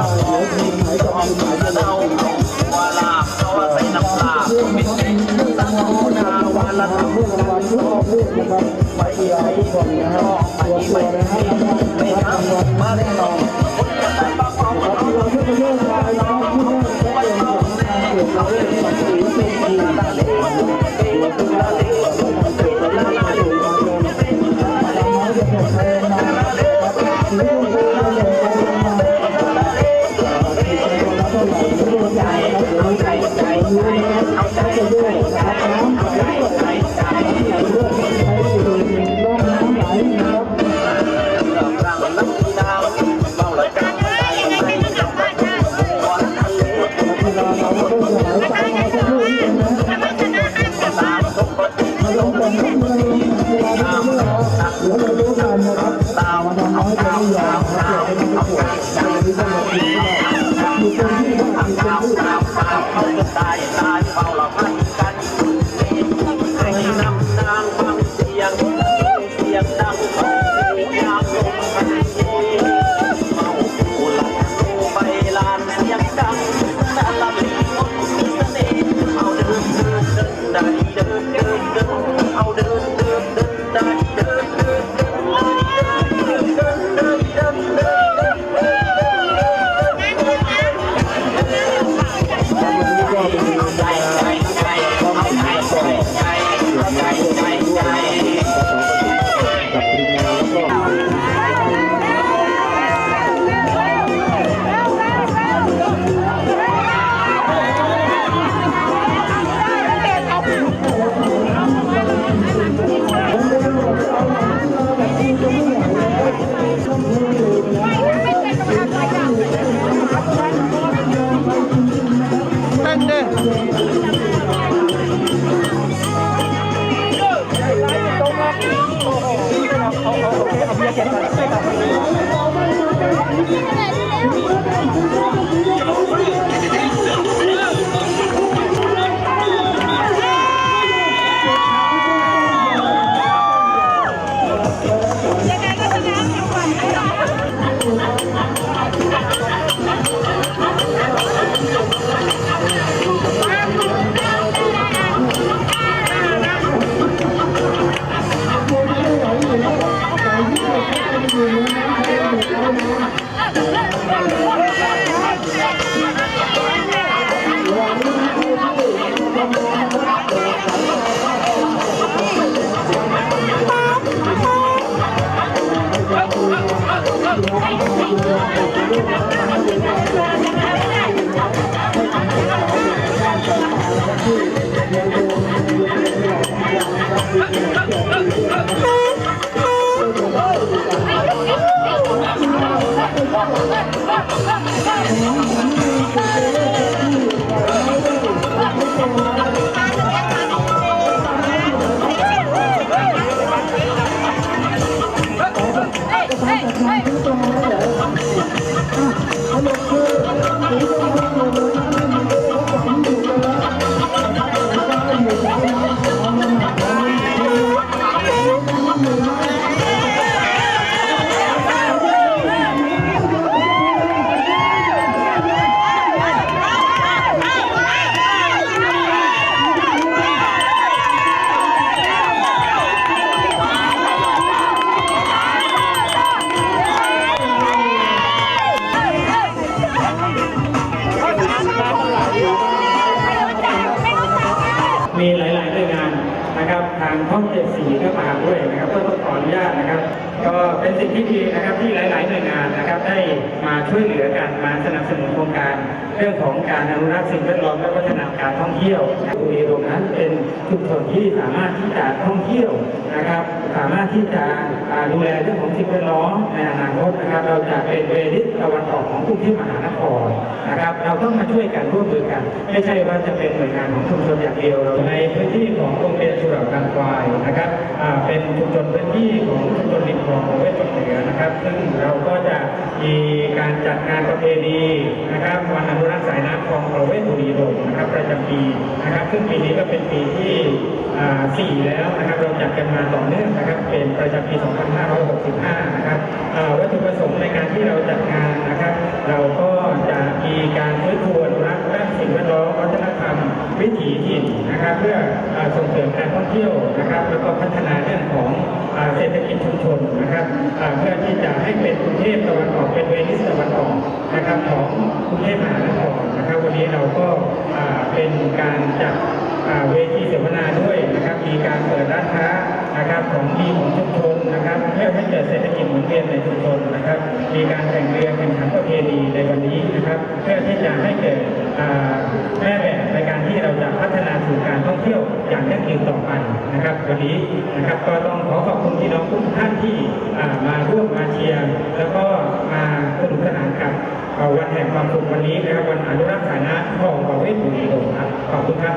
เราหัวทีของถึงเราว่าลาบเพราะว่าใส่น้ำปลาเป็นเองสังคูนาวาละทับลูกวันลูกลูกนะครับไปใหญ่ของพ่อไปใหญ่ไม่ครับมาได้ลองคนจะได้บ้าเปล่าเราช่วยกันเรื่องราวเราพูดเรื่องเรื่องของการเกิดเราเรื่องของสิ่งที่ดีเราเป็นเราเป็นคนเป็นเรา เรื่องของการอนุรักษ์สิ่งแวดล้อมและพัฒนาการท่องเที่ยวอุรีรวมนั้นเป็นชุมชนที่สามารถที่จะท่องเที่ยวนะครับ สามารถที่จะดูแลเรื่องของสิ่งแวดล้อมในอนาคตนะครับ เราจะเป็นเวลิสตะวันออกของกรุงเทพมหานครนะครับ เราต้องมาช่วยกันร่วมมือกัน ไม่ใช่ว่าจะเป็นหน่วยงานของชุมชนอย่างเดียวเราในพื้นที่ของโรงเรียนสุเหราการควายนะครับเป็นชุมชนพื้นที่ของชุมชนริมคลองประเวศเหนือนะครับ ซึ่งเราก็จะ มีการจัดงานประเพณีนะครับวันอนุรักษ์สายน้ำคลองประเวศบุรีรมนะครับประจำปีนะครับ ซึ่งปีนี้ก็เป็นปีที่อ่าสี่แล้วนะครับเราจัดกันมาต่อเนื่องนะครับ เป็นประจำปี 2565 นะครับวัตถุประสงค์ในการที่เราจัดงานนะครับ เราก็จะมีการฟื้นฟูอนุรักษ์ด้านสิ่งแวดล้อมวัฒนธรรมวิถีถิ่นนะครับ เพื่อส่งเสริมการท่องเที่ยวนะครับ แล้วก็พัฒนาเรื่องของ เศรษฐกิจชุมชนนะครับเพื่อที่จะให้เป็นกรุงเทพตะวันออกเป็นเวนิสตะวันออกนะครับของกรุงเทพมหานครนะครับ วันนี้เราก็เป็นการจัดเวทีเสวนาด้วยนะครับ มีการเปิดร้านค้านะครับของดีของชุมชนนะครับเพื่อให้เกิดเศรษฐกิจหมุนเวียนในชุมชนนะครับ มีการแข่งเรือแข่งขันประเพณีในวันนี้นะครับ เพื่อที่จะให้เกิด นะครับวันนี้นะครับก็ต้องขอขอบคุณพี่น้องทุกท่านที่มาร่วมมาเชียร์แล้วก็มาสนุกสนานกับวันแห่งความสุขวันนี้นะครับวันอนุรักษ์ฐานะของประเวศบุรีรมย์ครับขอบคุณครับ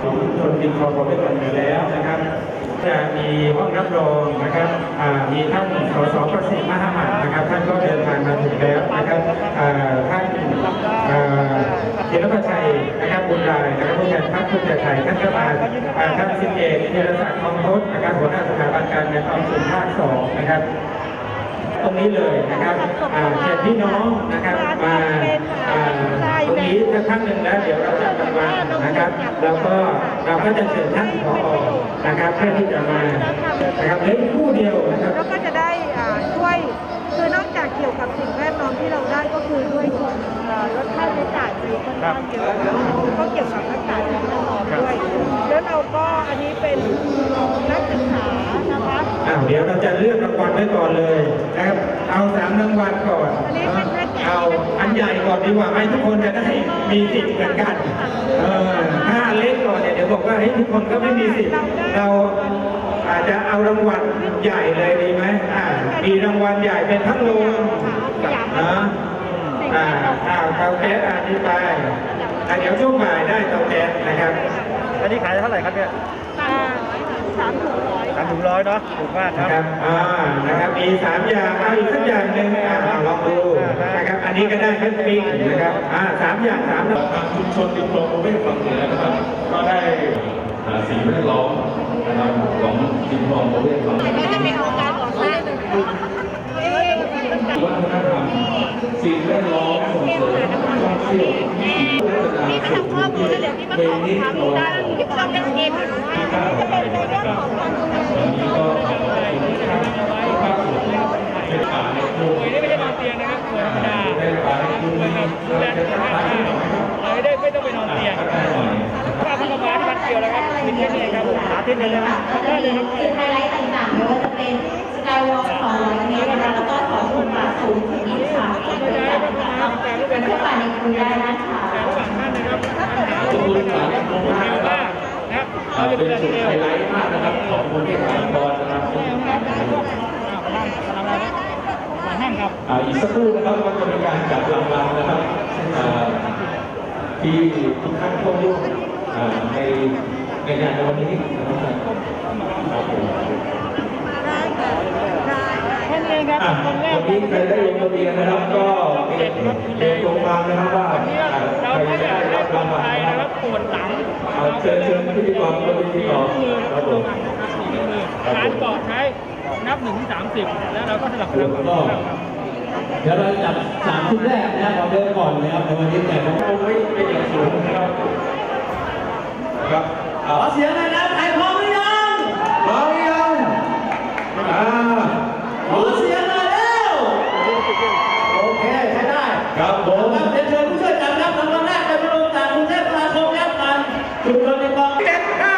ของชุมชนดินคอประเวศอยู่แล้วนะครับ จะมีห้องรับรองนะครับมีท่านสสประสิทธิ์มหามันนะครับ ท่านก็เดินทางมาถึงแล้วนะครับท่าน อ่าศิลปชัยนะครับบุญรายนะครับผู้แทนพรรคภูมิใจไทยท่านก็มาอ่าท่านสิบเอกธีรศักดิ์ทองทศนะครับหัวหน้าสถาบันการเงินออมสินภาคสองนะครับ ตรงนี้เลยนะครับเชิญพี่น้องนะครับมาตรงนี้สักครั้งหนึ่งแล้วเดี๋ยวเราจะรางวัลนะครับ แล้วก็เราก็จะเชิญท่านผอนะครับเพื่อที่จะมานะครับเลืออีกคู่เดียวนะครับแล้วก็จะได้ช่วยคือนอกจากเกี่ยวกับสิ่งแวดล้อมที่เราได้ก็คือด้วยลดค่าใช้จ่าย ไปค่อนข้างเยอะก็เกี่ยวกับรักษาสิ่งแวดล้อมด้วย แล้วเราก็อันนี้เป็นนักศึกษานะคะอ้าวเดี๋ยวเราจะเลือกรางวัลไว้ก่อนเลยนะครับ เอาสามรางวัลก่อนอันนี้เป็นแพ็กเกจ เอาอันใหญ่ก่อนดีกว่าไหมทุกคนจะได้มีสิทธิ์เหมือนกัน เออถ้าอันเล็กก่อนเนี่ยเดี๋ยวบอกว่าเฮ้ยทุกคนก็ไม่มีสิทธิ์เราอาจจะเอารางวัลใหญ่เลยดีไหมอ่ามีรางวัลใหญ่เป็นพัดลมนะ อ่าอ้าวเตาแก๊สอธิบายอะเดี๋ยวช่วงบ่ายได้เตาแก๊สนะครับ อันนี้ขายเท่าไหร่ครับเนี่ยอ่าสามถุงร้อยสามถุงร้อยเนาะถูกมากคนะรับ ครับ อ่า นะครับ มีสามอย่างเอาอีกสักอย่างหนึ่งอ่าเอาลองดู นะครับ อันนี้ก็ได้แค่ปิ้งนะครับ อ่าสามอย่างสามอย่าง ทางชุมชนดินโคลงประเวศฝั่งเหนือนะครับ ก็ได้หาสิ่งแวดล้อมนะครับของดินโคลงประเวศฝั่งเหนือ ก็จะเป็นองค์การก่อสร้างเอ๊ะ วัฒนธรรมสิ่งแวดล้อมส่งเสริมท่องเที่ยวที่พัฒนานี่มาทำข้อมูลแล้วเดี๋ยวนี่มาขอถามดูได้ที่เราเป็นเกมหรือว่าจะเป็นในเรื่องของการดูแลวันนี้ก็ขอบคุณทุกท่านทุกภาคส่วนเป็นป่าในกรุงไม่ได้นอนเตียงนะครับเปิดธรรมดาป่าในกรุงมีอะไรจะทักทายหน่อยไมครับเราได้ไม่ต้องไปนอนเตียงทักทายหน่อยป้าพันกว่าที่มันเกี่ยวแล้วครับมีแค่นี้ครับสาธิตเลยนะครับได้เลยครับไฮไลท์ต่างๆไม่ว่าจะเป็น สกายวอล์ก200เมตรนะคะแล้วก็ต่อชมป่าสูงถึง23เมตรด้วยกันนะคะเป็นเพื่อป่าในกรุงได้นะคะระหว่างท่านนะครับอาหารขอบคุณป่าในกรุงมากนะคมารับกนะครับอ่าเราจะเป็นนจุดไฮไลท์มากนะครับของคนที่ขายบอลนะครับทรนะครับอีกสักครู่นะครับก็จะมีการจับรางวัลนะครับที่ทุกท่านเข้าร่วมในในงานในวันนี้นะครับครับผม ได้ค่ะได้ได้ แค่ นี้เองครับอะคนแรกวันนี้ใครได้ลงทะเบียนนะครับ ก็เป็นเป็นโครงการนะครับว่าวันนี้อ่าเราใครไม่จะได้ได้รัรับบรารางงวัลวัลนะนะคครัรับบปวดหลังเอาเชิญเชิญพิธีกรบนพิธีกรมือครับผลมงนะครับสี่นิ้วมือการเกาะใช้นับหนึ่งถึงสามสิบแล้วเราก็สลับแล้กันวก็เดี๋ยวเราจับสามชุดแรกนะครับเราเดินก่อนนะครับในวันนี้แต่ผมเอาไว้เป็นอย่างสูงนะครับครับขอเสียงหน่อยนะใครพร้อมหรือยัง พร้อมหรือยังอ่า ขอเสียงหน่อยเร็วโอเคใช้ได้ ครับผมเรียนเชิญผู้ช่วยจัดรับรางวัลแรกเป็นพระองค์จากกรุงเทพมหานครครับกันชุมชนในกองเจ็ดห้า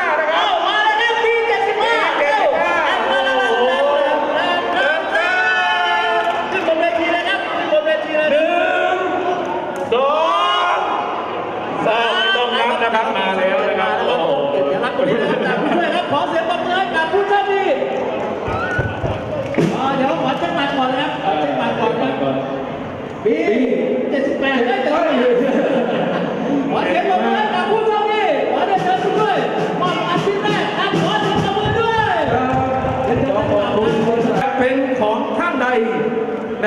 ใ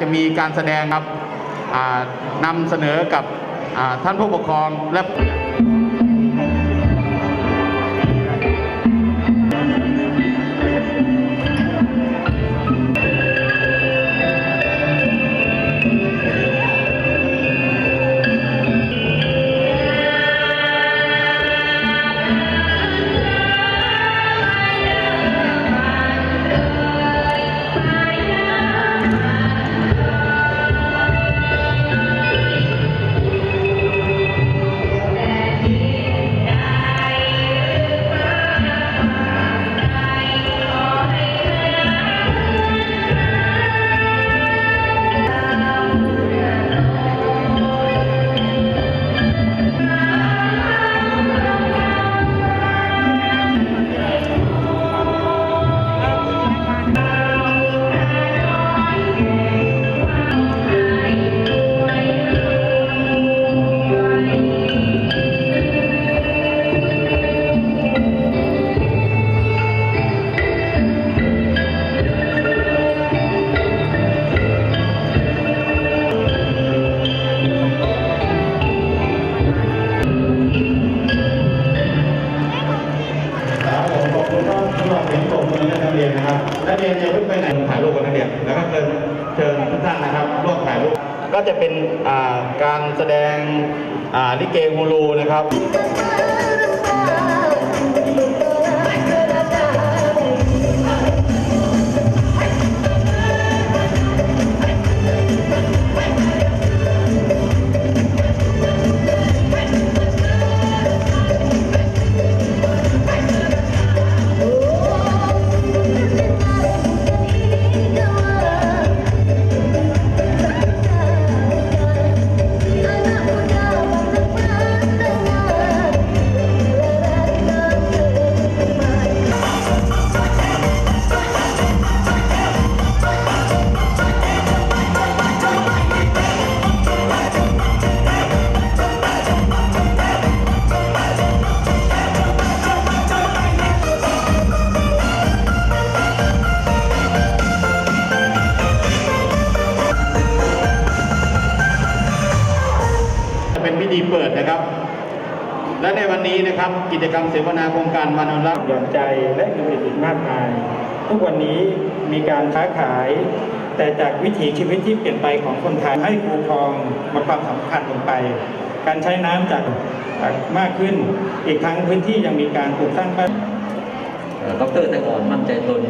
จะมีการแสดงครับนำเสนอกับท่านผู้ปกครองและผู้ใหญ่ แสดงลิเกฮูลูนะครับ นนี้นะครับ กิจกรรมเสวนาโครงการมานุรักษ์หย่อนใจและอื่นๆอีกมากมาย ทุกวันนี้มีการค้าขาย แต่จากวิถีชีวิตที่เปลี่ยนไปของคนไทยให้คูครองมาความสำคัญลงไป การใช้น้ำจากมากขึ้น อีกทั้งพื้นที่ยังมีการปลูกสร้างบ้านเอ่อดรแตงอ่อนมั่นใจตน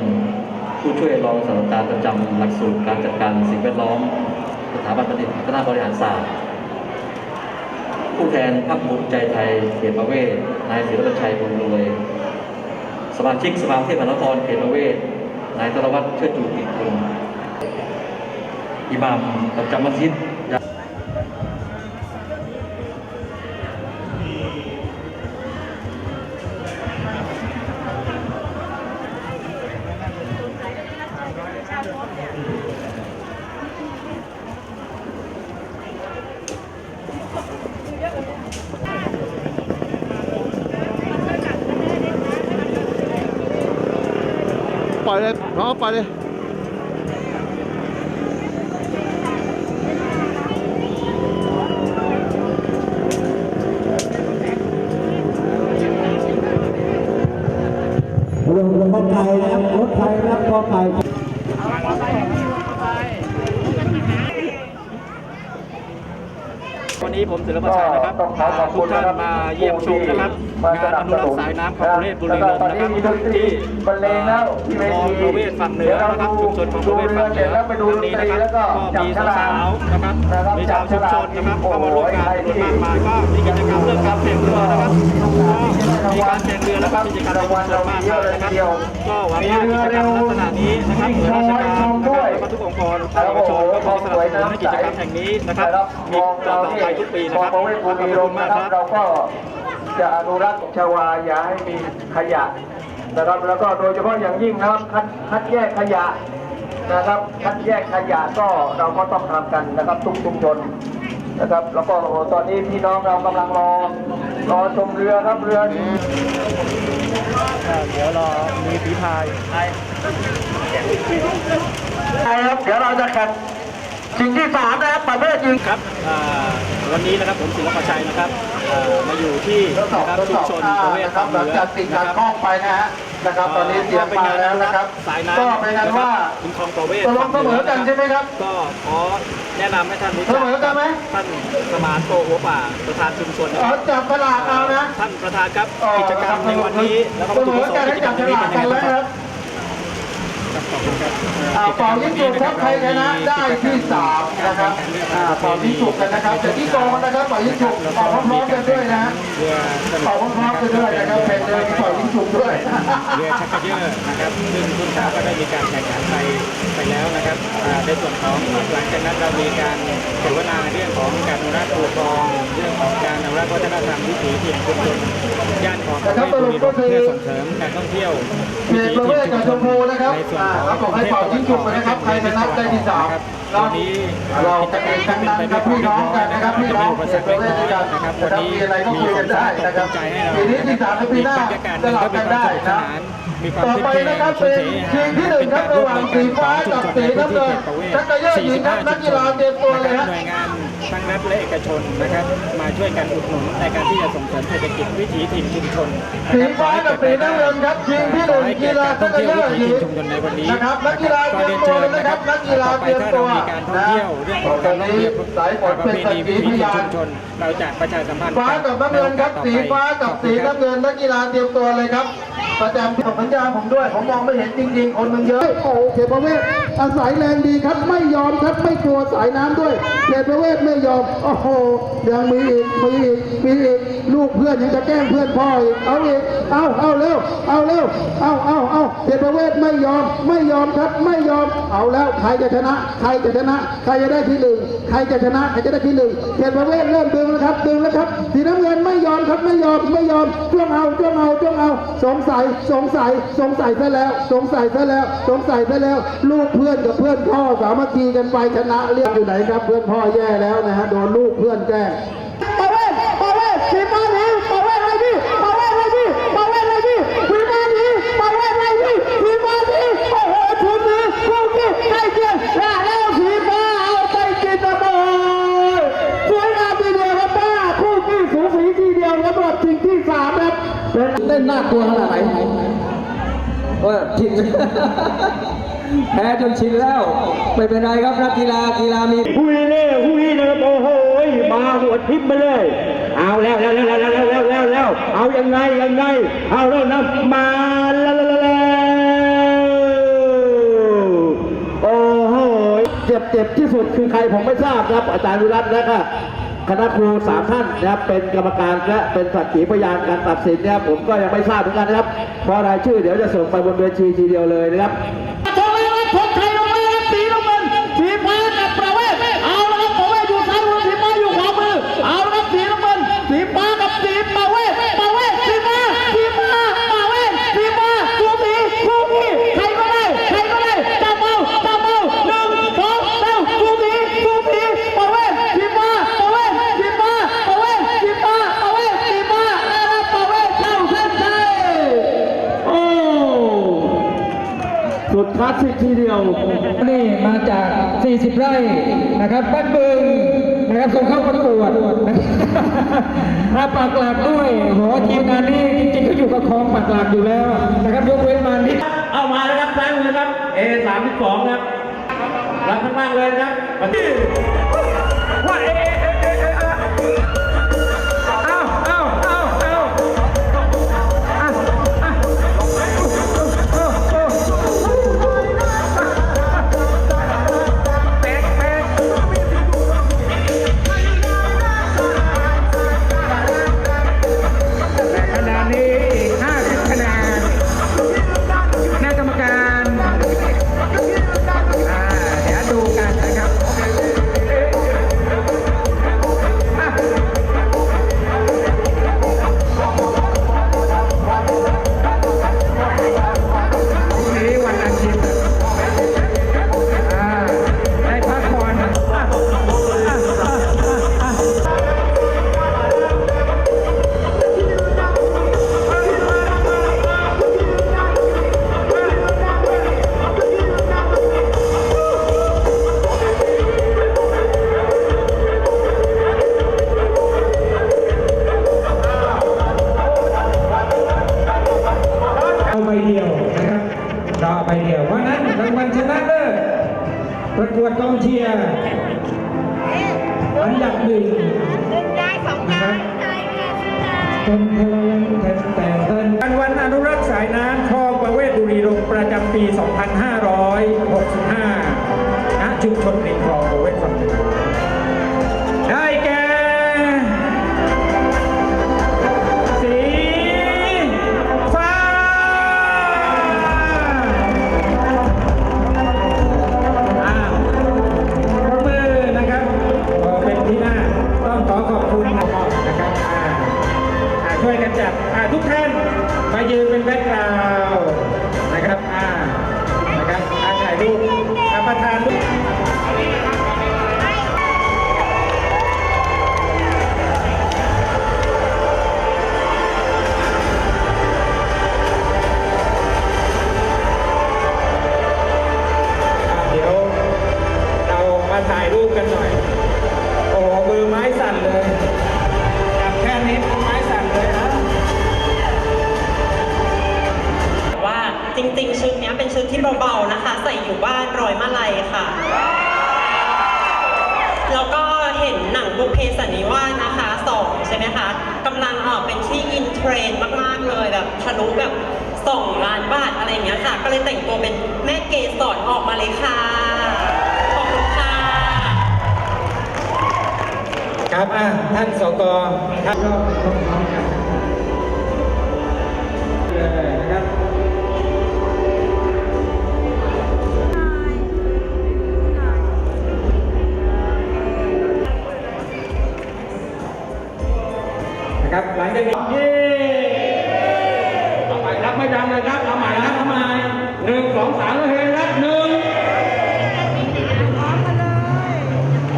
ผู้ช่วยรองศาสตราจารย์ประจำหลักสูตรการจัดการสิ่งแวดล้อม สถาบันบัณฑิตคณะบริหารศาสตร์ ผู้แทนพรรคภูมิใจไทยเขตประเวศนายศิรชัยบุญรวย สมาชิกสภาเทพมหานครเขตประเวศนายธนวัฒน์เชิดจูกิจคุณอิบามประจำมัสยิด ยนะครับกอไก่วันนี้ผมศิลปชัยนะครับพาทุกท่านมาเยี่ยมชมนะครับงานอนุรักษ์สายน้ำของประเทศบุรีรัมย์นะครับที่คลองประเวศฝั่งเหนือนะครับชุมชนของประเวศฝั่งเหนือวันนี้นะครับก็มีสาวๆนะครับมีชาวชุมชนนะครับเข้ามาร่วมงานจำนวนมากมายก็มีกิจกรรมเรื่องการแข่งเรือนะครับก็มีการแข่งเรือแล้วก็มีกิจกรรมในชุมชนมากมายนะครับ ก็หวังว่ากิจกรรมลักษณะนี้นะครับหน่วยราชการนะครับแล้วก็ทุกองค์กรภาคเอกชนก็ขอสนับสนุนให้กิจกรรมแห่งนี้นะครับ มีต่อไปทุกปีนะครับขอบคุณมากครับเราก็จะอนุรักษ์ชวาอย่าให้มีขยะนะครับแล้วก็โดยเฉพาะอย่างยิ่งนะครับคัดคัดแยกขยะนะครับคัดแยกขยะก็เราก็ต้องทำกันนะครับทุกชุมชนนะครับ แล้วก็ตอนนี้พี่น้องเรากำลังรอรอชมเรือครับเรือ เดี๋ยวรอมีฝีพายครับเดี๋ยวเราจะแข่งสิ่งที่สามนะครับประเภทยิงครับอ่าวันนี้นะครับผมศิลปชัยนะครับอ่ามาอยู่ที่นะครับชุมชนประเวศฝั่งเหนือหลังจากติดการข้องไปนะฮะ นะครับ ตอนนี้เสียงเป็นไปงานแล้วนะครับสายน้ำก็เป็นนั้นว่าคุณคลองประเวศตกลงเสมอกันใช่ไหมครับ ก็ขอแนะนำให้ท่านรู้จัเสมอกันไหมท่านสมานโตหัวป่าประธานชุมชนนะอ๋คอรับจับตลาดเอานะท่านประธานครับอ๋อกิจกรรมในวันนี้แล้วก็เสวัตถุมปอระสงกันค์ให้กิจกรจัรบมฉนี้ลาเป็กนยังกัไงนบ้างแล้วครับนะครับข อบคุณครับอ่าเป่ายิงฉุบครับใครชนะได้ที่สามนะครับอ่าเป่ายิงฉุบกันนะครับแต่ที่โกงนะครับเป่ายิงฉุบเป่าพร้อมๆกันด้วยนะเรือสนุเป่ากพร้อมๆกันด้วยนะครับเป็นเดินเป่ายิงฉุบด้วยเรือชักกระเยอะนะครับซึ่งทุกเช้าก็ได้มีการแข่งขันไปไปแล้วนะครับอ่าในส่วนของหลังจากนั้นเรามีการเสวนาเรื่องของการอนุรักษ์ปูคลองเรื่องของการอนุรักษ์วัฒนธรรมวิถีถิ่นชุมชนย่านของประเทศบุรีรัมย์เพื่อส่งเสริมการท่องเที่ยวเขตประเวศกับชมพูนะครับในส่วนอ่าของเขาบอกให้เป่ายิงฉุบนะครับใครชนะได้ที่สามตอนนี้เราจะเป็นทั้งนั้นครับพี่น้องกันนะครับพี่น้องเขสรตรคประเล็กเวศน้ด้วยกันนะครับนะควันนี้มีอะไรก็คุยกันได้นะครับใจให้เราปีนี้ที่สามกับปีหน้าบรรยากาศหสนึ่งลับกันได้นะมีความต่อไปนะครับเป็นทีมที่หนึ่งครับระหว่างสีฟ้ากับสีน้ำเงินชักกระเยอะหญิงครับนักกีฬาเตรียมตัวเลยฮะ ทั้งรัฐและเอกชนนะครับ มาช่วยกันอุดหนุนในการที่จะส่งเสริมเศรษฐกิจวิถีถิ่นชุมชนสีฟ้ากับสีน้ำเงินครับทีมที่หนึ่งกีฬาชักกระเยอะหญิงชุมชนในวันนี้นะครับนักกีฬาเตรียมตัวเลยนะครับนักกีฬาเตรียมตัวต่อไปถ้าเรามีการท่องเที่ยวเรื่องของการท่องเที่ยวสายฝนประเป็นเพสักณีขีวิถีพถิ่นยาชุนมชน เราจะประชาสัมพันธ์ฟ้ากับน้ำเงินครับสีฟ้ากับสีน้ำเงินนักกีฬาเตรียมตัวเลยครับ ประจำที่สัญญาผมด้วยผมมองไม่เห็นจริงๆคนมันเยอะ โอ้โหเขตประเวศอาศัยแรงดีครับ ไม่ยอมครับ ไม่กลัวสายน้ำด้วยเขตประเวศไม่ยอมโอ้โหยังมีอีกมีอีกมีอีกลูกเพื่อนยังจะแกล้งเพื่อนพ่ออีกเอาอีกเอาเอาเร็วเอาเร็วเอาเอา ยอมไม่ยอมครับไม่ยอมเอาแล้วใครจะชนะ ใครจะชนะ ใครจะได้ที่หนึ่งใครจะชนะใครจะได้ที่หนึ่งเขตประเวศเริ่มดึงแล้วครับดึงแล้วครับสีน้ำเงินไม่ยอมครับไม่ยอมไม่ยอมจ้วงเอาจ้วงเอาจ้วงเอาสงสัยสงสัยสงสัยซะแล้ว สงสัยซะแล้วสงสัยซะแล้วลูกเพื่อนกับเพื่อนพ่อสามัคคีกันไปชนะเรียกอยู่ไหนครับ เพื่อนพ่อแย่แล้วนะฮะโดนลูกเพื่อนแกล้งปาเวศปาเวศสีฟ้าหนีปาเวศอะไรพี่ปาเวศอะไรพี่ปาเวศอะไรพี่สีฟ้าหนีปาเวศอะไรพี่สีฟ้าหนีโอ้โหชุดนี้คู่กี้ใกล้เคียงแล้วแล้วสีฟ้าเอาไปกินระเบิดสวยงามทีเดียวครับป้าคู่กี้สูสีทีเดียวครับรอบชิงที่สามครับ เป็นเล่นน่ากลัวขนาดไหนว่าชินแพ้จนชินแล้ว ไม่เป็นไรครับนักกีฬากีฬามีหุยเล่หุยนะครับโอ้โหมาหัวทิพย์มาเลย เอาแล้วแล้วแล้วแล้วแล้วแล้วแล้วแล้วเอายังไงยังไง เอาแล้วนะมาแล้วแล้วแล้วโอ้โหเจ็บเจ็บที่สุดคือใครผมไม่ทราบครับอาจารย์วิรัตน์และก็ คณะครูสามท่านนะครับเป็นกรรมการและเป็นสักขีพยานการตัดสินนะครับผมก็ยังไม่ทราบเหมือนกันนะครับเพราะรายชื่อเดี๋ยวจะส่งไปบนเวทีทีเดียวเลยนะครับ เดียวนี่มาจาก 40 ไร่นะครับบ้านบึงนะครับส่งเข้าประกวดนะครับปากหลักด้วยหัวทีมงานนี่จริงๆก็อยู่กับคลองปากหลักอยู่แล้วนะครับยกเว้นมานิดเอามาแล้วครับซ้ายมืครับ A 32ครับรับข้างล่างเลยนะครับว่าเอ ประกวดกองเชียร์อันดับหนึ่ง บุพเพสันนิวาสนะคะสองใช่ไหมคะกำลังออกเป็นที่อินเทรนด์มากๆเลยแบบทะลุแบบสองล้านบาทอะไรเงี้ยค่ะ ก็เลยแต่งตัวเป็นแม่เกสรออกมาเลยค่ะขอบคุณค่ะครับอะท่านสกท่านก็ Academy.